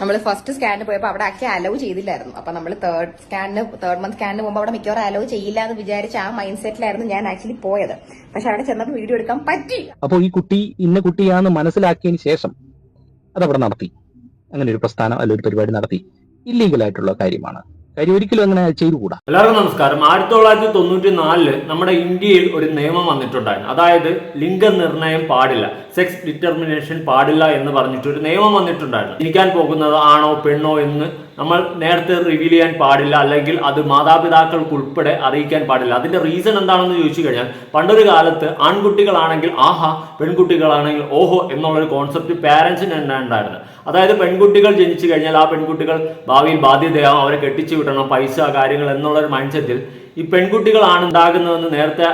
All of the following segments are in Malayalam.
നമ്മൾ ഫസ്റ്റ് സ്കാനിന് പോയപ്പോൾ അവിടെ ആക്കി അലോ ചെയ്തില്ലായിരുന്നു. അപ്പൊ നമ്മൾ തേർഡ് സ്കാനിന് തേർഡ് മന്ത് സ്കാനിന് പോകുമ്പോൾ അവിടെ മിക്കവാറും അലോ ചെയ്യില്ല എന്ന് വിചാരിച്ച ആ മൈൻഡ് സെറ്റിലായിരുന്നു ഞാൻ ആക്ച്വലി പോയത്. പക്ഷെ അവിടെ ചെന്നപ്പോൾ വീഡിയോ എടുക്കാൻ പറ്റി അപ്പോൾ ഈ കുട്ടി ഇന്ന കുട്ടിയാന്ന് മനസ്സിലാക്കിയതിന് ശേഷം അതവിടെ നടത്തി. അങ്ങനെ ഒരു പ്രസ്ഥാനം അല്ല ഒരു പരിപാടി നടത്തി. ഇല്ലീഗൽ ആയിട്ടുള്ള കാര്യമാണ്. കാര്യം ഒരിക്കലും അങ്ങനെ ചെയ്തുകൂടാ. എല്ലാവർക്കും നമസ്കാരം. ആയിരത്തി തൊള്ളായിരത്തി തൊണ്ണൂറ്റി നാലിൽ നമ്മുടെ ഇന്ത്യയിൽ ഒരു നിയമം വന്നിട്ടുണ്ടായിരുന്നു. അതായത് ലിംഗനിർണയം പാടില്ല സെക്സ് ഡിറ്റർമിനേഷൻ പാടില്ല എന്ന് പറഞ്ഞിട്ട് ഒരു നിയമം വന്നിട്ടുണ്ടായിരുന്നു. ജനിക്കാൻ പോകുന്നത് ആണോ പെണ്ണോ എന്ന് നമ്മൾ നേരത്തെ റിവീൽ ചെയ്യാൻ പാടില്ല അല്ലെങ്കിൽ അത് മാതാപിതാക്കൾക്ക് ഉൾപ്പെടെ അറിയിക്കാൻ പാടില്ല. അതിന്റെ റീസൺ എന്താണെന്ന് ചോദിച്ചു കഴിഞ്ഞാൽ പണ്ടൊരു കാലത്ത് ആൺകുട്ടികളാണെങ്കിൽ ആഹാ പെൺകുട്ടികളാണെങ്കിൽ ഓഹോ എന്നുള്ളൊരു കോൺസെപ്റ്റ് പാരന്റ്സിന് തന്നെ ഉണ്ടായിരുന്നു. അതായത് പെൺകുട്ടികൾ ജനിച്ചു കഴിഞ്ഞാൽ ആ പെൺകുട്ടികൾ ഭാവിയിൽ ബാധ്യതയാവും. അവരെ കെട്ടിച്ചു വിടണം പൈസ കാര്യങ്ങൾ എന്നുള്ള ഒരു മൈൻഡ്സെറ്റിൽ ഈ പെൺകുട്ടികളാണ് ഉണ്ടാകുന്നതെന്ന് നേരത്തെ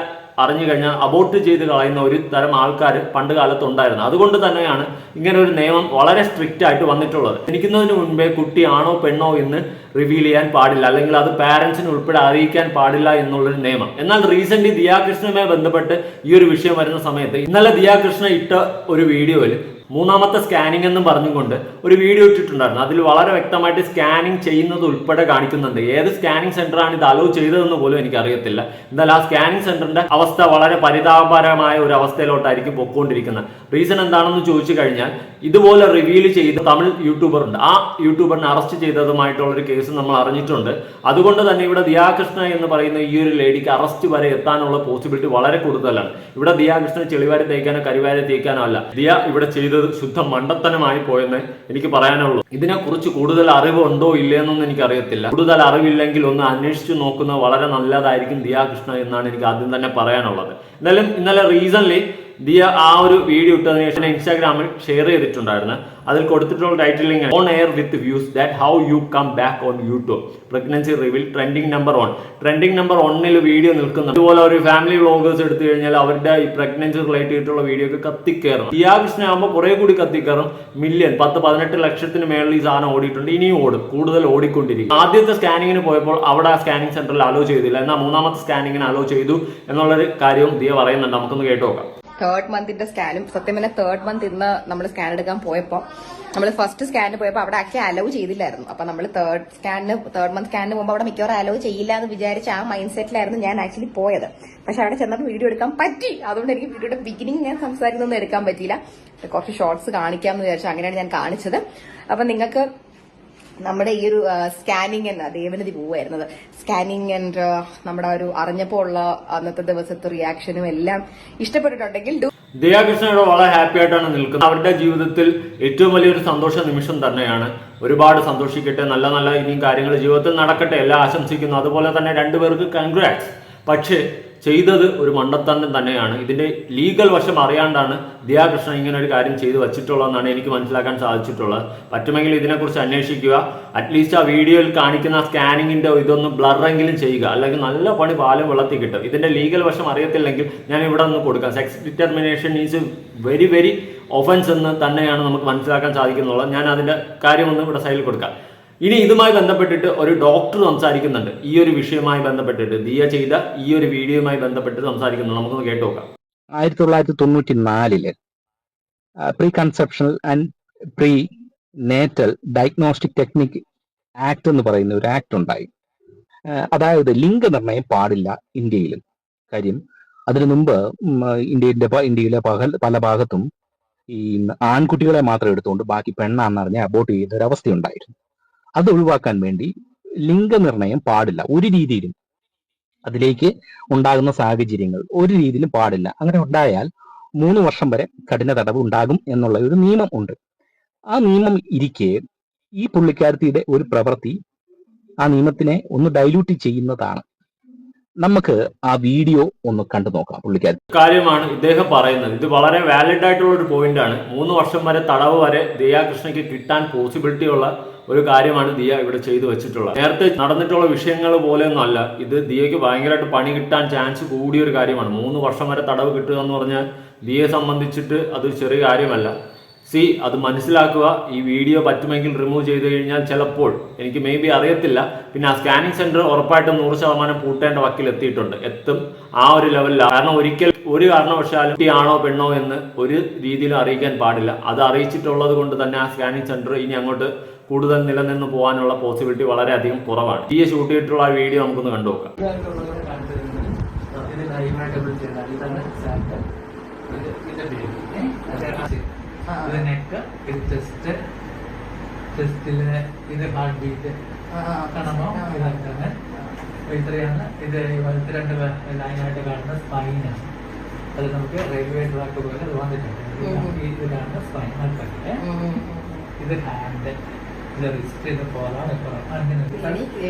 അറിഞ്ഞു കഴിഞ്ഞാൽ അബോർട്ട് ചെയ്ത് കളയുന്ന ഒരു തരം ആൾക്കാർ പണ്ട് കാലത്ത് ഉണ്ടായിരുന്നു. അതുകൊണ്ട് തന്നെയാണ് ഇങ്ങനെ ഒരു നിയമം വളരെ സ്ട്രിക്റ്റ് ആയിട്ട് വന്നിട്ടുള്ളത്. ജനിക്കുന്നതിന് മുൻപേ കുട്ടി ആണോ പെണ്ണോ എന്ന് റിവീൽ ചെയ്യാൻ പാടില്ല. അല്ലെങ്കിൽ അത് പാരന്റ്സിന് ഉൾപ്പെടെ അറിയിക്കാൻ പാടില്ല എന്നുള്ളൊരു നിയമം. എന്നാൽ റീസെന്റ് ദിയാകൃഷ്ണനുമായി ബന്ധപ്പെട്ട് ഈ ഒരു വിഷയം വരുന്ന സമയത്ത് ഇന്നലെ ദിയാകൃഷ്ണ ഇട്ട ഒരു വീഡിയോയിൽ മൂന്നാമത്തെ സ്കാനിംഗ് എന്നും പറഞ്ഞുകൊണ്ട് ഒരു വീഡിയോ ഇട്ടിട്ടുണ്ടായിരുന്നു. അതിൽ വളരെ വ്യക്തമായിട്ട് സ്കാനിങ് ചെയ്യുന്നത് ഉൾപ്പെടെ കാണിക്കുന്നുണ്ട്. ഏത് സ്കാനിങ് സെന്റർ ആണ് ഇത് അലോ ചെയ്തതെന്ന് പോലും എനിക്ക് അറിയത്തില്ല എന്നാൽ ആ സ്കാനിങ് സെന്ററിന്റെ അവസ്ഥ വളരെ പരിതാപകരമായ ഒരു അവസ്ഥയിലോട്ടായിരിക്കും പൊക്കോണ്ടിരിക്കുന്നത് റീസൺ എന്താണെന്ന് ചോദിച്ചു കഴിഞ്ഞാൽ ഇതുപോലെ റിവീൽ ചെയ്ത തമിഴ് യൂട്യൂബർ ഉണ്ട്. ആ യൂട്യൂബറിനെ അറസ്റ്റ് ചെയ്തതുമായിട്ടുള്ള ഒരു കേസ് നമ്മൾ അറിഞ്ഞിട്ടുണ്ട്. അതുകൊണ്ട് തന്നെ ഇവിടെ ദിയാകൃഷ്ണ എന്ന് പറയുന്ന ഈ ഒരു ലേഡിക്ക് അറസ്റ്റ് വരെ എത്താനുള്ള പോസിബിലിറ്റി വളരെ കൂടുതലാണ്. ഇവിടെ ദിയാകൃഷ്ണ ചെളിവാരി തേക്കാനോ കരിവാരി തേക്കാനോ അല്ല. ദിയ ഇവിടെ ചെയ്തത് ശുദ്ധ മണ്ടത്തനമായി പോയെന്ന് എനിക്ക് പറയാനുള്ളൂ. ഇതിനെക്കുറിച്ച് കൂടുതൽ അറിവ് ഉണ്ടോ ഇല്ലയെന്നൊന്നും എനിക്ക് അറിയത്തില്ല കൂടുതൽ അറിവില്ലെങ്കിൽ ഒന്ന് അന്വേഷിച്ചു നോക്കുന്ന വളരെ നല്ലതായിരിക്കും ദിയാകൃഷ്ണ എന്നാണ് എനിക്ക് ആദ്യം തന്നെ പറയാനുള്ളത്. എന്തായാലും ഇന്നലെ റീസൺലി ദിയ ആ ഒരു വീഡിയോ ഇട്ടതിന് ശേഷം ഇൻസ്റ്റാഗ്രാമിൽ ഷെയർ ചെയ്തിട്ടുണ്ടായിരുന്നു. അതിൽ കൊടുത്തിട്ടുള്ള title on air with views that how you come back on YouTube pregnancy reveal trending number one trending number വണ്ണിൽ വീഡിയോ നിൽക്കുന്നു അതുപോലെ ഒരു ഫാമിലി വ്ളോഗേഴ്സ് എടുത്തു കഴിഞ്ഞാൽ അവരുടെ ഈ പ്രഗ്നൻസി റിലേറ്റ് ചെയ്തിട്ടുള്ള വീഡിയോ ഒക്കെ കത്തിക്കയറും കൃഷ്ണൻ ആകുമ്പോൾ കുറെ കൂടി കത്തിക്കയറും മില്യൺ പത്ത് പതിനെട്ട് ലക്ഷത്തിന് മേളിൽ ഈ സാധനം ഓടിയിട്ടുണ്ട്. ഇനിയും ഓടും. കൂടുതൽ ഓടിക്കൊണ്ടിരിക്കും. ആദ്യത്തെ സ്കാനിങ്ങിന് പോയപ്പോൾ അവിടെ ആ സ്കാനിങ് സെന്ററിൽ അലോ ചെയ്തില്ല. എന്നാൽ മൂന്നാമത്തെ സ്കാനിങ്ങിന് അലോ ചെയ്തു എന്നുള്ളൊരു കാര്യവും ദിയ പറയുന്നുണ്ട്. നമുക്കൊന്ന് കേട്ടു നോക്കാം. തേർഡ് മന്തിന്റെ സ്കാനും സത്യം പറഞ്ഞാൽ തേർഡ് മന്ത് ഇന്ന് നമ്മൾ സ്കാൻ എടുക്കാൻ പോയപ്പോൾ നമ്മൾ ഫസ്റ്റ് സ്കാനിന് പോയപ്പോൾ അവിടെ ആക്കി അലവ് ചെയ്തില്ലായിരുന്നു. അപ്പൊ നമ്മൾ തേർഡ് സ്കാനിന് തേർഡ് മന്ത് സ്കാനിന് പോകുമ്പോൾ അവിടെ മിക്കവാറും അലവ് ചെയ്യില്ല എന്ന് വിചാരിച്ച ആ മൈൻഡ് സെറ്റിലായിരുന്നു ഞാൻ ആക്ച്വലി പോയത്. പക്ഷെ അവിടെ ചെന്നപ്പോൾ വീഡിയോ എടുക്കാൻ പറ്റി. അതുകൊണ്ട് എനിക്ക് വീഡിയോയുടെ ബിഗിനിങ് ഞാൻ സംസാരിക്കുന്നൊന്നും എടുക്കാൻ പറ്റിയില്ല. കുറച്ച് ഷോർട്സ് കാണിക്കാമെന്ന് വിചാരിച്ചു അങ്ങനെയാണ് ഞാൻ കാണിച്ചത്. അപ്പൊ നിങ്ങൾക്ക് നമ്മുടെ ഈ ഒരു സ്കാനിങ് എന്ന ദേവനതി പോവായിരുന്നത്. സ്കാനിങ് ആൻഡ് നമ്മുടെ ഒരു അറിഞ്ഞപ്പോൾ ഉള്ള അന്നത്തെ ദിവസത്തെ റിയാക്ഷനും എല്ലാം ഇഷ്ടപ്പെട്ടിട്ടുണ്ടെങ്കിൽ ഇവിടെ വളരെ ഹാപ്പി ആയിട്ടാണ് നിൽക്കുന്നത്. അവരുടെ ജീവിതത്തിൽ ഏറ്റവും വലിയൊരു സന്തോഷ നിമിഷം തന്നെയാണ്. ഒരുപാട് സന്തോഷിക്കട്ടെ. നല്ല നല്ല ഇനിയും കാര്യങ്ങൾ ജീവിതത്തിൽ നടക്കട്ടെ. എല്ലാം ആശംസിക്കുന്നു. അതുപോലെ തന്നെ രണ്ടുപേർക്ക് കൺഗ്രാറ്റ്സ് പക്ഷേ ചെയ്തത് ഒരു മണ്ടത്തരം തന്നെയാണ്. ഇതിന്റെ ലീഗൽ വശം അറിയാണ്ടാണ് ദിയാകൃഷ്ണൻ ഇങ്ങനെ ഒരു കാര്യം ചെയ്തു വച്ചിട്ടുള്ളതെന്നാണ് എനിക്ക് മനസ്സിലാക്കാൻ സാധിച്ചിട്ടുള്ളത്. പറ്റുമെങ്കിൽ ഇതിനെക്കുറിച്ച് അന്വേഷിക്കുക. അറ്റ്ലീസ്റ്റ് ആ വീഡിയോയിൽ കാണിക്കുന്ന സ്കാനിങ്ങിന്റെ ഇതൊന്ന് ബ്ലറെങ്കിലും ചെയ്യുക. അല്ലെങ്കിൽ നല്ല പണി പാലും വെള്ളത്തിൽ കിട്ടും. ഇതിന്റെ ലീഗൽ വശം അറിയത്തില്ലെങ്കിൽ ഞാൻ ഇവിടെ ഒന്ന് കൊടുക്കാം. Sex determination is very very offence എന്ന് തന്നെയാണ് നമുക്ക് മനസ്സിലാക്കാൻ സാധിക്കുന്നുള്ളത്. ഞാൻ അതിന്റെ കാര്യമൊന്നും ഇവിടെ സൈഡിൽ കൊടുക്കാം. ഇനി ഇതുമായി ബന്ധപ്പെട്ടിട്ട് ഒരു ഡോക്ടർ സംസാരിക്കുന്നുണ്ട്. ഈ ഒരു വിഷയവുമായി ബന്ധപ്പെട്ടിട്ട്. ദിയ ചെയ്ത ഈ ഒരു വീഡിയോയുമായി ബന്ധപ്പെട്ട് സംസാരിക്കുന്നുണ്ട് നമുക്കൊന്ന് കേട്ടു നോക്കാം. ആയിരത്തി തൊള്ളായിരത്തി തൊണ്ണൂറ്റി നാലിൽ pre conceptional and pre natal diagnostic technique act എന്ന് പറയുന്ന ഒരു ആക്ട് ഉണ്ടായി. അതായത് ലിംഗനിർണയം പാടില്ല ഇന്ത്യയിൽ കാര്യം അതിനു മുമ്പ് ഇന്ത്യയുടെ ഇന്ത്യയിലെ പകൽ പല ഭാഗത്തും ഈ ആൺകുട്ടികളെ മാത്രം എടുത്തുകൊണ്ട് ബാക്കി പെണ്ണാന്നറിഞ്ഞ് അബോട്ട് ചെയ്യുന്ന ഒരു അവസ്ഥയുണ്ടായിരുന്നു അത് ഒഴിവാക്കാൻ വേണ്ടി ലിംഗനിർണയം പാടില്ല. ഒരു രീതിയിലും അതിലേക്ക് ഉണ്ടാകുന്ന സാഹചര്യങ്ങൾ ഒരു രീതിയിലും പാടില്ല. അങ്ങനെ ഉണ്ടായാൽ മൂന്ന് വർഷം വരെ കഠിന തടവ് ഉണ്ടാകും എന്നുള്ള ഒരു നിയമം ഉണ്ട്. ആ നിയമം ഇരിക്കെ ഈ പുള്ളിക്കാരത്തിയുടെ ഒരു പ്രവൃത്തി ആ നിയമത്തിനെ ഒന്ന് ഡൈല്യൂട്ട് ചെയ്യുന്നതാണ്. നമുക്ക് ആ വീഡിയോ ഒന്ന് കണ്ടു നോക്കാം പുള്ളിക്കാരി. കാര്യമാണ് ഇദ്ദേഹം പറയുന്നത്. ഇത് വളരെ വാലിഡ് ആയിട്ടുള്ള ഒരു പോയിന്റ് ആണ്. മൂന്ന് വർഷം വരെ തടവ് വരെ ദിയാകൃഷ്ണയ്ക്ക് കിട്ടാൻ പോസിബിലിറ്റി ഉള്ള ഒരു കാര്യമാണ് ദിയ ഇവിടെ ചെയ്തു വെച്ചിട്ടുള്ളത്. നേരത്തെ നടന്നിട്ടുള്ള വിഷയങ്ങൾ പോലെയൊന്നും അല്ല. ഇത് ദിയയ്ക്ക് ഭയങ്കരമായിട്ട് പണി കിട്ടാൻ ചാൻസ് കൂടിയ ഒരു കാര്യമാണ്. മൂന്ന് വർഷം വരെ തടവ് കിട്ടുക എന്ന് പറഞ്ഞാൽ ദിയയെ സംബന്ധിച്ചിട്ട് അത് ചെറിയ കാര്യമല്ല. സി അത് മനസ്സിലാക്കുക. ഈ വീഡിയോ പറ്റുമെങ്കിൽ റിമൂവ് ചെയ്ത് കഴിഞ്ഞാൽ ചിലപ്പോൾ എനിക്ക് മേ ബി അറിയത്തില്ല. പിന്നെ ആ സ്കാനിങ് സെന്റർ ഉറപ്പായിട്ടും നൂറ് ശതമാനം പൂട്ടേണ്ട വക്കിൽ എത്തിയിട്ടുണ്ട്. എത്തും. ആ ഒരു ലെവലിൽ കാരണം ഒരിക്കൽ ഒരു കാരണവശാലും കുട്ടിയാണോ പെണ്ണോ എന്ന് ഒരു രീതിയിലും അറിയിക്കാൻ പാടില്ല. അത് അറിയിച്ചിട്ടുള്ളത് കൊണ്ട് തന്നെ ആ സ്കാനിങ് സെന്റർ ഇനി അങ്ങോട്ട് കൂടുതൽ നിലനിന്ന് പോകാനുള്ള പോസിബിലിറ്റി വളരെയധികം കുറവാണ്. ഈ ഷൂട്ട് ചെയ്തിട്ടുള്ള ആ വീഡിയോ നമുക്കൊന്ന് കണ്ടു നോക്കാം ഇതായിട്ടുള്ളവരെ കാണിച്ചിരുന്നത് ഇത് ലൈവായിട്ട് നമ്മൾ ചെയ്യുന്നത് ഇതാണ് സാറ്റ് ഇത് ഇത് ബേബി ഇത് നെക്ക് ഇത് ചെസ്റ്റ് ചെസ്റ്റിൽ ഇത് ഹാർട്ട് ബീറ്റ് കണമോ? അപ്പൊ ഇത്രയാണ്. ഇത് വലത്ത് രണ്ട് ലൈനായിട്ട് കാണുന്ന സ്പൈനാണ് അത് നമുക്ക് റെയിൽവേ ട്രാക്ക് പോലെ വന്നിട്ടുണ്ട്. ഇത് കാണുന്ന സ്പൈനൽ നട്ടല്ലേ ഇത് ഹാൻഡ് ഇത് റിസ്റ്റ് ഇത് പോലാണ് അങ്ങനെ നോക്കിയോ?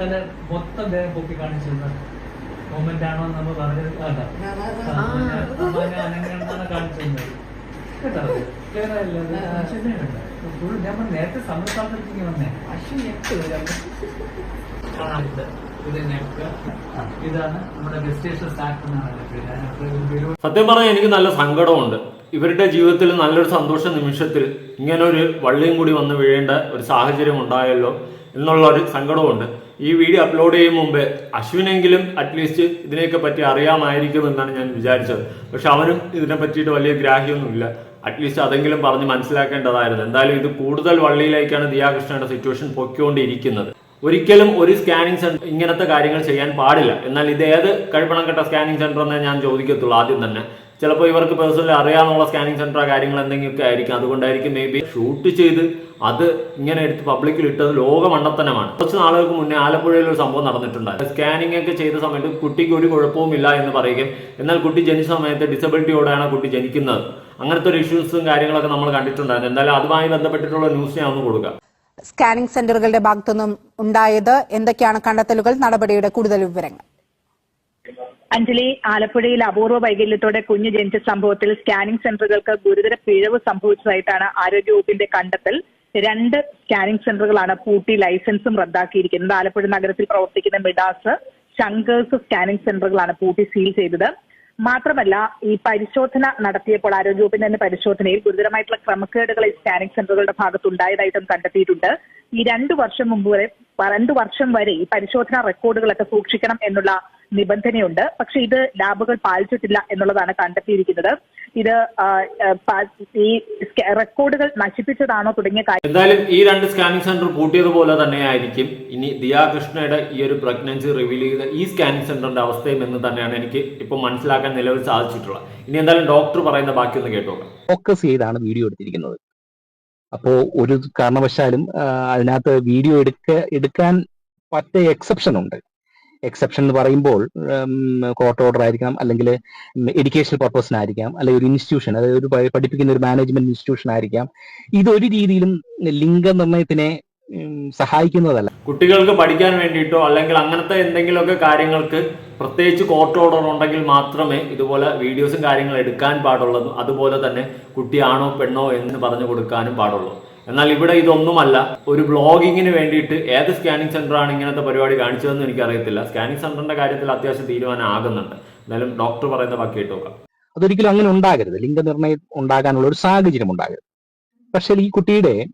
തല മൊത്തം ദേഹം പൊക്കി കാണിച്ചിരുന്ന മൊമെന്റ് ആണോ നമ്മൾ പറഞ്ഞത് കേട്ടോ? ഞാൻ നേരത്തെ സമയത്താക്കി വന്നേ ഇത്. നെക്ക് ഇതാണ് നമ്മുടെ വെസ്റ്റേഷൻ സ്റ്റാക്ക് എന്നാണ് സത്യം പറഞ്ഞാൽ എനിക്ക് നല്ല സങ്കടമുണ്ട്. ഇവരുടെ ജീവിതത്തിൽ നല്ലൊരു സന്തോഷ നിമിഷത്തിൽ ഇങ്ങനെ ഒരു വള്ളിയും കൂടി വന്ന് വീഴേണ്ട ഒരു സാഹചര്യം ഉണ്ടായല്ലോ. എന്നുള്ള ഒരു സങ്കടമുണ്ട് ഈ വീഡിയോ അപ്ലോഡ് ചെയ്യും മുമ്പേ അശ്വിനെങ്കിലും അറ്റ്ലീസ്റ്റ് ഇതിനെയൊക്കെ പറ്റി അറിയാമായിരിക്കും എന്നാണ് ഞാൻ വിചാരിച്ചത്. പക്ഷെ അവനും ഇതിനെ പറ്റിയിട്ട് വലിയ ഗ്രാഹ്യമൊന്നുമില്ല. അറ്റ്ലീസ്റ്റ് അതെങ്കിലും പറഞ്ഞ് മനസ്സിലാക്കേണ്ടതായിരുന്നു. എന്തായാലും ഇത് കൂടുതൽ വള്ളിയിലേക്കാണ് ദിയാകൃഷ്ണയുടെ സിറ്റുവേഷൻ പൊയ്ക്കൊണ്ടിരിക്കുന്നത്. ഒരിക്കലും ഒരു സ്കാനിങ് സെന്റർ ഇങ്ങനത്തെ കാര്യങ്ങൾ ചെയ്യാൻ പാടില്ല. എന്നാൽ ഇത് ഏത് കഴിപ്പണം കെട്ട സ്കാനിങ് സെന്റർ എന്നേ ഞാൻ ചോദിക്കത്തുള്ളൂ ആദ്യം തന്നെ. ചിലപ്പോൾ ഇവർക്ക് പേഴ്സണലി അറിയാവുന്ന സ്കാനിങ് സെന്റർ കാര്യങ്ങൾ എന്തെങ്കിലുമൊക്കെ ആയിരിക്കും. അതുകൊണ്ടായിരിക്കും മേ ബി ഷൂട്ട് ചെയ്ത് അത് ഇങ്ങനെ എടുത്ത് പബ്ലിക്കിൽ ഇട്ടത് ലോകമണ്ടത്തനമാണ് കുറച്ച് നാളുകൾക്ക് മുന്നേ ആലപ്പുഴയിൽ ഒരു സംഭവം നടന്നിട്ടുണ്ടായിരുന്നു സ്കാനിംഗ് ഒക്കെ ചെയ്ത സമയത്ത് കുട്ടിക്ക് ഒരു കുഴപ്പവുമില്ല എന്ന് പറയുകയും എന്നാൽ കുട്ടി ജനിച്ച സമയത്ത് ഡിസബിലിറ്റിയോടെയാണ് കുട്ടി ജനിക്കുന്നത്. അങ്ങനത്തെ ഒരു ഇഷ്യൂസും കാര്യങ്ങളൊക്കെ നമ്മൾ കണ്ടിട്ടുണ്ടായിരുന്നു. എന്തായാലും അതുമായി ബന്ധപ്പെട്ടിട്ടുള്ള ന്യൂസ് ഞാൻ ഒന്ന് കൊടുക്കാം. സ്കാനിംഗ് സെന്ററുകളുടെ ഭാഗത്തുനിന്നും ഉണ്ടായത് എന്തൊക്കെയാണ് കണ്ടെത്തലുകൾ നടപടിയുടെ കൂടുതൽ വിവരങ്ങൾ? അഞ്ജലി ആലപ്പുഴയിൽ അപൂർവ വൈകല്യത്തോടെ കുഞ്ഞ് ജനിച്ച സംഭവത്തിൽ സ്കാനിംഗ് സെന്ററുകൾക്ക് ഗുരുതര പിഴവ് സംഭവിച്ചതായിട്ടാണ് ആരോഗ്യവകുപ്പിന്റെ കണ്ടെത്തൽ. രണ്ട് സ്കാനിംഗ് സെന്ററുകളാണ് പൂട്ടി ലൈസൻസും റദ്ദാക്കിയിരിക്കുന്നത്. ആലപ്പുഴ നഗരത്തിൽ പ്രവർത്തിക്കുന്ന മിഡാസ് ശങ്കേഴ്സ് സ്കാനിംഗ് സെന്ററുകളാണ് പൂട്ടി സീൽ ചെയ്തത്. മാത്രമല്ല ഈ പരിശോധന നടത്തിയപ്പോൾ ആരോഗ്യവകുപ്പിന്റെ തന്നെ പരിശോധനയിൽ ഗുരുതരമായിട്ടുള്ള ക്രമക്കേടുകൾ ഈ സ്കാനിംഗ് സെന്ററുകളുടെ ഭാഗത്ത് ഉണ്ടായതായിട്ടും കണ്ടെത്തിയിട്ടുണ്ട്. ഈ രണ്ടു വർഷം മുമ്പ് വരെ രണ്ടു വർഷം വരെ ഈ പരിശോധനാ റെക്കോർഡുകളൊക്കെ സൂക്ഷിക്കണം എന്നുള്ള നിബന്ധനയുണ്ട്. പക്ഷെ ഇത് ലാബുകൾ പാലിച്ചിട്ടില്ല എന്നുള്ളതാണ് കണ്ടെത്തിയിരിക്കുന്നത്. ഇത് ഈ റെക്കോർഡുകൾ നശിപ്പിച്ചതാണോ തുടങ്ങിയ കാര്യം എന്തായാലും ഈ രണ്ട് സ്കാനിംഗ് സെന്റർ പൂട്ടിയതുപോലെ തന്നെയായിരിക്കും. ഇനി ദിയാകൃഷ്ണയുടെ ഈ ഒരു പ്രഗ്നൻസി റിവീൽ ചെയ്ത ഈ സ്കാനിംഗ് സെന്ററിന്റെ അവസ്ഥയും എന്ന് തന്നെയാണ് എനിക്ക് ഇപ്പൊ മനസ്സിലാക്കാൻ നിലവിൽ സാധിച്ചിട്ടുള്ളത്. ഇനി എന്തായാലും ഡോക്ടർ പറയുന്ന ബാക്കി ഒന്ന് കേട്ടോക്കാം ഫോക്കസ് ചെയ്താണ് വീഡിയോ എടുത്തിരിക്കുന്നത്. അപ്പോ ഒരു കാരണവശാലും അതിനകത്ത് വീഡിയോ എടുക്ക എടുക്കാൻ പറ്റ എക്സെപ്ഷൻ ഉണ്ട്. എക്സെപ്ഷൻ എന്ന് പറയുമ്പോൾ കോർട്ട് ഓർഡർ ആയിരിക്കാം അല്ലെങ്കിൽ എഡ്യൂക്കേഷണൽ പർപ്പസിനായിരിക്കാം അല്ലെങ്കിൽ ഒരു ഇൻസ്റ്റിറ്റ്യൂഷൻ അതായത് ഒരു പഠിപ്പിക്കുന്ന ഒരു മാനേജ്മെന്റ് ഇൻസ്റ്റിറ്റ്യൂഷൻ ആയിരിക്കാം. ഇതൊരു രീതിയിലും ലിംഗനിർണയത്തിനെ നിർണയത്തിനെ സഹായിക്കുന്നതല്ല. കുട്ടികൾക്ക് പഠിക്കാൻ വേണ്ടിയിട്ടോ അല്ലെങ്കിൽ അങ്ങനത്തെ എന്തെങ്കിലുമൊക്കെ കാര്യങ്ങൾക്ക് പ്രത്യേകിച്ച് കോർട്ട് ഓർഡർ ഉണ്ടെങ്കിൽ മാത്രമേ ഇതുപോലെ വീഡിയോസും കാര്യങ്ങളും എടുക്കാൻ പാടുള്ളൂ. അതുപോലെ തന്നെ കുട്ടിയാണോ പെണ്ണോ എന്ന് പറഞ്ഞു കൊടുക്കാനും പാടുള്ളൂ. എന്നാൽ ഇവിടെ ഇതൊന്നുമല്ല. ഒരു ബ്ലോഗിങ്ങിന് വേണ്ടിയിട്ട് ഏത് സ്കാനിങ് സെന്ററാണ് ഇങ്ങനത്തെ പരിപാടി കാണിച്ചതെന്ന് എനിക്കറിയത്തില്ല. സ്കാനിങ് സെന്ററിന്റെ കാര്യത്തിൽ അത്യാവശ്യം തീരുമാനം ആകുന്നുണ്ട് എന്തായാലും ഡോക്ടർ പറയുന്ന ബാക്കി ഇട്ട് നോക്കാം. അതൊരിക്കലും അങ്ങനെ ഉണ്ടാകരുത്. ലിംഗനിർണയം ഉണ്ടാകാനുള്ള ഒരു സാഹചര്യം ഉണ്ടാകരുത്. പക്ഷേ ഈ കുട്ടിയുടെ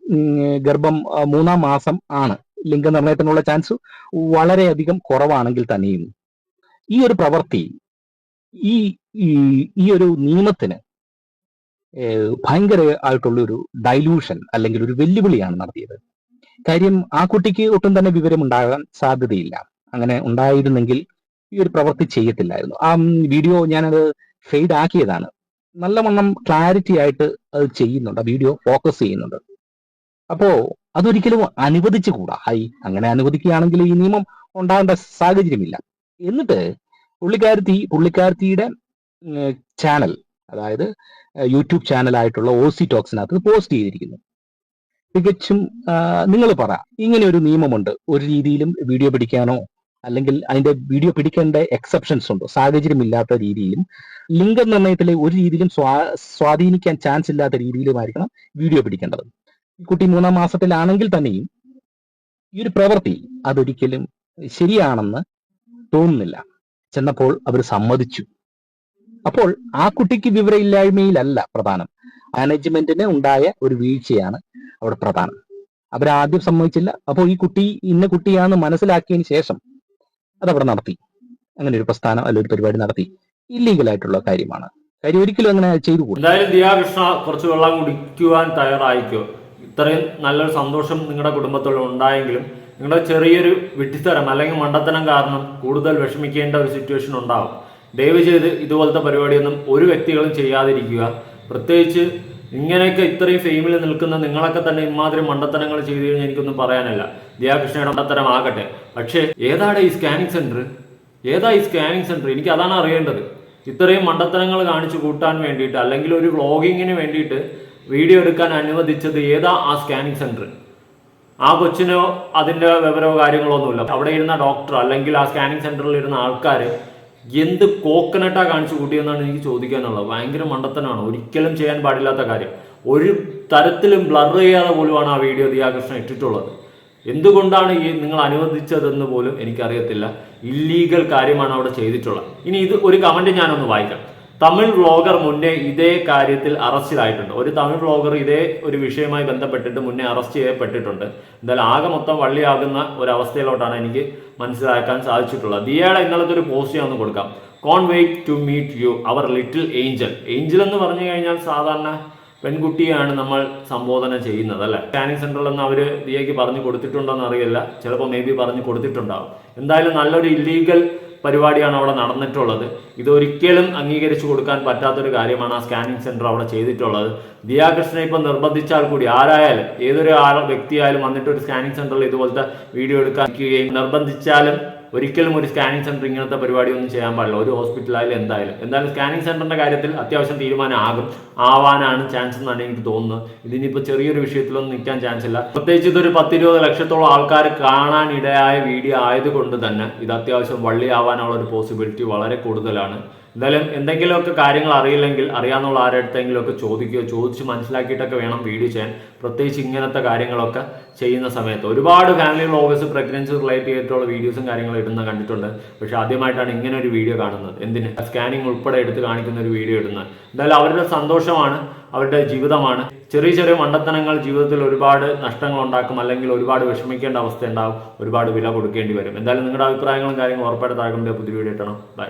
ഗർഭം മൂന്നാം മാസം ആണ് ലിംഗനിർണയത്തിനുള്ള ചാൻസ് വളരെയധികം കുറവാണെങ്കിൽ തന്നെയും ഈ ഒരു പ്രവൃത്തി ഈ ഈ- ഒരു നിയമത്തിന് ഭയങ്കര ആയിട്ടുള്ള ഒരു ഡൈലൂഷൻ അല്ലെങ്കിൽ ഒരു വെല്ലുവിളിയാണ് നടത്തിയത്. കാര്യം ആ കുട്ടിക്ക് ഒട്ടും തന്നെ വിവരം ഉണ്ടാകാൻ സാധ്യതയില്ല. അങ്ങനെ ഉണ്ടായിരുന്നെങ്കിൽ ഈ ഒരു പ്രവൃത്തി ചെയ്യത്തില്ലായിരുന്നു. ആ വീഡിയോ ഞാനത് ഫെയ്ഡ് ആക്കിയതാണ്. നല്ലവണ്ണം ക്ലാരിറ്റി ആയിട്ട് അത് ചെയ്യുന്നുണ്ട്. ആ വീഡിയോ ഫോക്കസ് ചെയ്യുന്നുണ്ട്. അപ്പോ അതൊരിക്കലും അനുവദിച്ചുകൂടാ. ഹൈ അങ്ങനെ അനുവദിക്കുകയാണെങ്കിൽ ഈ നിയമം ഉണ്ടാകേണ്ട സാഹചര്യമില്ല. എന്നിട്ട് പുള്ളിക്കാരത്തി പുള്ളിക്കാരത്തിയുടെ ചാനൽ അതായത് യൂട്യൂബ് ചാനലായിട്ടുള്ള ഒ സി ടോക്സിനകത്ത് പോസ്റ്റ് ചെയ്തിരിക്കുന്നു. തികച്ചും നിങ്ങൾ പറ ഇങ്ങനെ ഒരു നിയമമുണ്ട്. ഒരു രീതിയിലും വീഡിയോ പിടിക്കാനോ അല്ലെങ്കിൽ അതിന്റെ വീഡിയോ പിടിക്കേണ്ട എക്സെപ്ഷൻസ് ഉണ്ടോ? സാഹചര്യമില്ലാത്ത രീതിയിലും ലിംഗ നിർണയത്തിലെ ഒരു രീതിയിലും സ്വാ സ്വാധീനിക്കാൻ ചാൻസ് ഇല്ലാത്ത രീതിയിലുമായിരിക്കണം വീഡിയോ പിടിക്കേണ്ടത്. കുട്ടി മൂന്നാം മാസത്തിലാണെങ്കിൽ തന്നെയും ഈ ഒരു പ്രവൃത്തി അതൊരിക്കലും ശരിയാണെന്ന് തോന്നുന്നില്ല. ചെന്നപ്പോൾ അവർ സമ്മതിച്ചു. അപ്പോൾ ആ കുട്ടിക്ക് വിവരമില്ലായ്മയിലല്ല പ്രധാനം. മാനേജ്മെന്റിന് ഉണ്ടായ ഒരു വീഴ്ചയാണ് അവിടെ പ്രധാനം. അവരാദ്യം സമ്മതിച്ചില്ല. അപ്പോൾ ഈ കുട്ടി ഇന്ന കുട്ടിയാണെന്ന് മനസ്സിലാക്കിയതിന് ശേഷം അതവിടെ നടത്തി. അങ്ങനെ ഒരു പ്രസ്ഥാനം അല്ലെ ഒരു പരിപാടി നടത്തി. ഇല്ലീഗൽ ആയിട്ടുള്ള കാര്യമാണ്. കാര്യം ഒരിക്കലും അങ്ങനെ ചെയ്തു എന്തായാലും ദിയാകൃഷ്ണ കുറച്ച് വെള്ളം കുടിക്കുവാൻ തയ്യാറായിക്കോ? ഇത്രയും നല്ലൊരു സന്തോഷം നിങ്ങളുടെ കുടുംബത്തിൽ ഉണ്ടായെങ്കിലും നിങ്ങളുടെ ചെറിയൊരു വിട്ടിത്തരം അല്ലെങ്കിൽ മണ്ടത്തരം കാരണം കൂടുതൽ വിഷമിക്കേണ്ട ഒരു സിറ്റുവേഷൻ ഉണ്ടാവും. ദയവ് ചെയ്ത് ഇതുപോലത്തെ പരിപാടിയൊന്നും ഒരു വ്യക്തികളും ചെയ്യാതിരിക്കുക. പ്രത്യേകിച്ച് ഇങ്ങനെയൊക്കെ ഇത്രയും ഫെയിമിൽ നിൽക്കുന്ന നിങ്ങളൊക്കെ തന്നെ ഇമാതിരി മണ്ടത്തരങ്ങൾ ചെയ്തു കഴിഞ്ഞാൽ എനിക്കൊന്നും പറയാനല്ല. ദിയാകൃഷ്ണയുടെ മണ്ടത്തരം ആകട്ടെ. പക്ഷേ ഏതാണ് ഈ സ്കാനിങ് സെന്റർ ഏതാ ഈ സ്കാനിങ് സെന്റർ എനിക്ക് അതാണ് അറിയേണ്ടത്. ഇത്രയും മണ്ടത്തരങ്ങൾ കാണിച്ചു കൂട്ടാൻ വേണ്ടിയിട്ട് അല്ലെങ്കിൽ ഒരു വ്ളോഗിങ്ങിന് വേണ്ടിയിട്ട് വീഡിയോ എടുക്കാൻ അനുവദിച്ചത് ഏതാ ആ സ്കാനിങ് സെന്റർ ആ കൊച്ചിനോ അതിന്റെ വിവരമോ കാര്യങ്ങളോ ഒന്നുമില്ല. അവിടെ ഇരുന്ന ഡോക്ടർ അല്ലെങ്കിൽ ആ സ്കാനിങ് സെന്ററിൽ ഇരുന്ന ആൾക്കാർ എന്ത് കോക്കനട്ടാ കാണിച്ചു കൂട്ടിയെന്നാണ് എനിക്ക് ചോദിക്കാനുള്ളത്. ഭയങ്കര മണ്ടത്തനാണ്. ഒരിക്കലും ചെയ്യാൻ പാടില്ലാത്ത കാര്യം. ഒരു തരത്തിലും ബ്ലർ ചെയ്യാതെ പോലുമാണ് ആ വീഡിയോ ദിയാകൃഷ്ണൻ ഇട്ടിട്ടുള്ളത്. എന്തുകൊണ്ടാണ് ഈ നിങ്ങൾ അനുവദിച്ചതെന്ന് പോലും എനിക്കറിയത്തില്ല. ഇല്ലീഗൽ കാര്യമാണ് അവിടെ ചെയ്തിട്ടുള്ളത്. ഇനി ഇത് ഒരു കമന്റ് ഞാനൊന്ന് വായിക്കാം. തമിഴ് വ്ളോഗർ മുന്നേ ഇതേ കാര്യത്തിൽ അറസ്റ്റിലായിട്ടുണ്ട്. ഒരു തമിഴ് വ്ളോഗർ ഇതേ ഒരു വിഷയവുമായി ബന്ധപ്പെട്ടിട്ട് മുന്നേ അറസ്റ്റ് ചെയ്യപ്പെട്ടിട്ടുണ്ട്. എന്തായാലും ആകെ മൊത്തം വള്ളിയാകുന്ന ഒരു അവസ്ഥയിലോട്ടാണ് എനിക്ക് മനസ്സിലാക്കാൻ സാധിച്ചിട്ടുള്ളത്. ദിയയുടെ ഇന്നലത്തെ ഒരു പോസ്റ്റ് ഞാൻ കൊടുക്കാം. Can't wait to meet you our little angel angel എന്ന് പറഞ്ഞു കഴിഞ്ഞാൽ സാധാരണ പെൺകുട്ടിയാണ് നമ്മൾ സംബോധന ചെയ്യുന്നത് അല്ലെ? സ്കാനിങ് സെന്ററിൽ നിന്ന് അവർ ദിയയ്ക്ക് പറഞ്ഞു കൊടുത്തിട്ടുണ്ടോ അറിയില്ല. ചിലപ്പോൾ മേ ബി പറഞ്ഞു കൊടുത്തിട്ടുണ്ടാവും. എന്തായാലും നല്ലൊരു ഇല്ലീഗൽ പരിപാടിയാണ് അവിടെ നടന്നിട്ടുള്ളത്. ഇതൊരിക്കലും അംഗീകരിച്ചു കൊടുക്കാൻ പറ്റാത്തൊരു കാര്യമാണ് ആ സ്കാനിങ് സെന്റർ അവിടെ ചെയ്തിട്ടുള്ളത്. ദിയാകൃഷ്ണനെ ഇപ്പം നിർബന്ധിച്ചാൽ കൂടി ആരായാലും ഏതൊരു ആൾ വ്യക്തിയായാലും വന്നിട്ട് ഒരു സ്കാനിങ് സെന്ററിൽ ഇതുപോലത്തെ വീഡിയോ എടുക്കാൻ നിർബന്ധിച്ചാലും ഒരിക്കലും ഒരു സ്കാനിങ് സെന്റർ ഇങ്ങനത്തെ പരിപാടിയൊന്നും ചെയ്യാൻ പാടില്ല. ഒരു ഹോസ്പിറ്റലായാലും എന്തായാലും. എന്തായാലും സ്കാനിങ് സെന്ററിന്റെ കാര്യത്തിൽ അത്യാവശ്യം തീരുമാനം ആകും ആവാനാണ് ചാൻസ് എന്നാണ് എനിക്ക് തോന്നുന്നത്. ഇതിനിപ്പോൾ ചെറിയൊരു വിഷയത്തിലൊന്നും നിൽക്കാൻ ചാൻസ് ഇല്ല. പ്രത്യേകിച്ച് ഇതൊരു പത്തിരുപത് ലക്ഷത്തോളം ആൾക്കാർ കാണാൻ ഇടയായ വീഡിയോ ആയതുകൊണ്ട് തന്നെ ഇത് അത്യാവശ്യം വള്ളിയാവാനുള്ള ഒരു പോസിബിലിറ്റി വളരെ കൂടുതലാണ്. എന്തായാലും എന്തെങ്കിലുമൊക്കെ കാര്യങ്ങൾ അറിയില്ലെങ്കിൽ അറിയാവുന്ന ആരുടെ ഒക്കെ ചോദിക്കുകയോ ചോദിച്ച് മനസ്സിലാക്കിയിട്ടൊക്കെ വേണം വീഡിയോ ചെയ്യാൻ. പ്രത്യേകിച്ച് ഇങ്ങനത്തെ കാര്യങ്ങളൊക്കെ ചെയ്യുന്ന സമയത്ത്. ഒരുപാട് ഫാമിലി വ്ളോഗേഴ്സ് പ്രഗ്നൻസി റിലേറ്റ് ചെയ്തിട്ടുള്ള വീഡിയോസും കാര്യങ്ങളും ഇടുന്ന കണ്ടിട്ടുണ്ട്. പക്ഷെ ആദ്യമായിട്ടാണ് ഇങ്ങനെ ഒരു വീഡിയോ കാണുന്നത്. എന്തിന്? സ്കാനിങ് ഉൾപ്പെടെ എടുത്ത് കാണിക്കുന്ന ഒരു വീഡിയോ ഇടുന്നത്. എന്തായാലും അവരുടെ സന്തോഷമാണ് അവരുടെ ജീവിതമാണ്. ചെറിയ ചെറിയ മണ്ടത്തനങ്ങൾ ജീവിതത്തിൽ ഒരുപാട് നഷ്ടങ്ങൾ ഉണ്ടാക്കും. അല്ലെങ്കിൽ ഒരുപാട് വിഷമിക്കേണ്ട അവസ്ഥ ഉണ്ടാവും. ഒരുപാട് വില കൊടുക്കേണ്ടി വരും. എന്തായാലും നിങ്ങളുടെ അഭിപ്രായങ്ങളും കാര്യങ്ങളും ഉറപ്പായിട്ട് താഴെ പുതിയ വീഡിയോ ഇട്ടണം ബൈ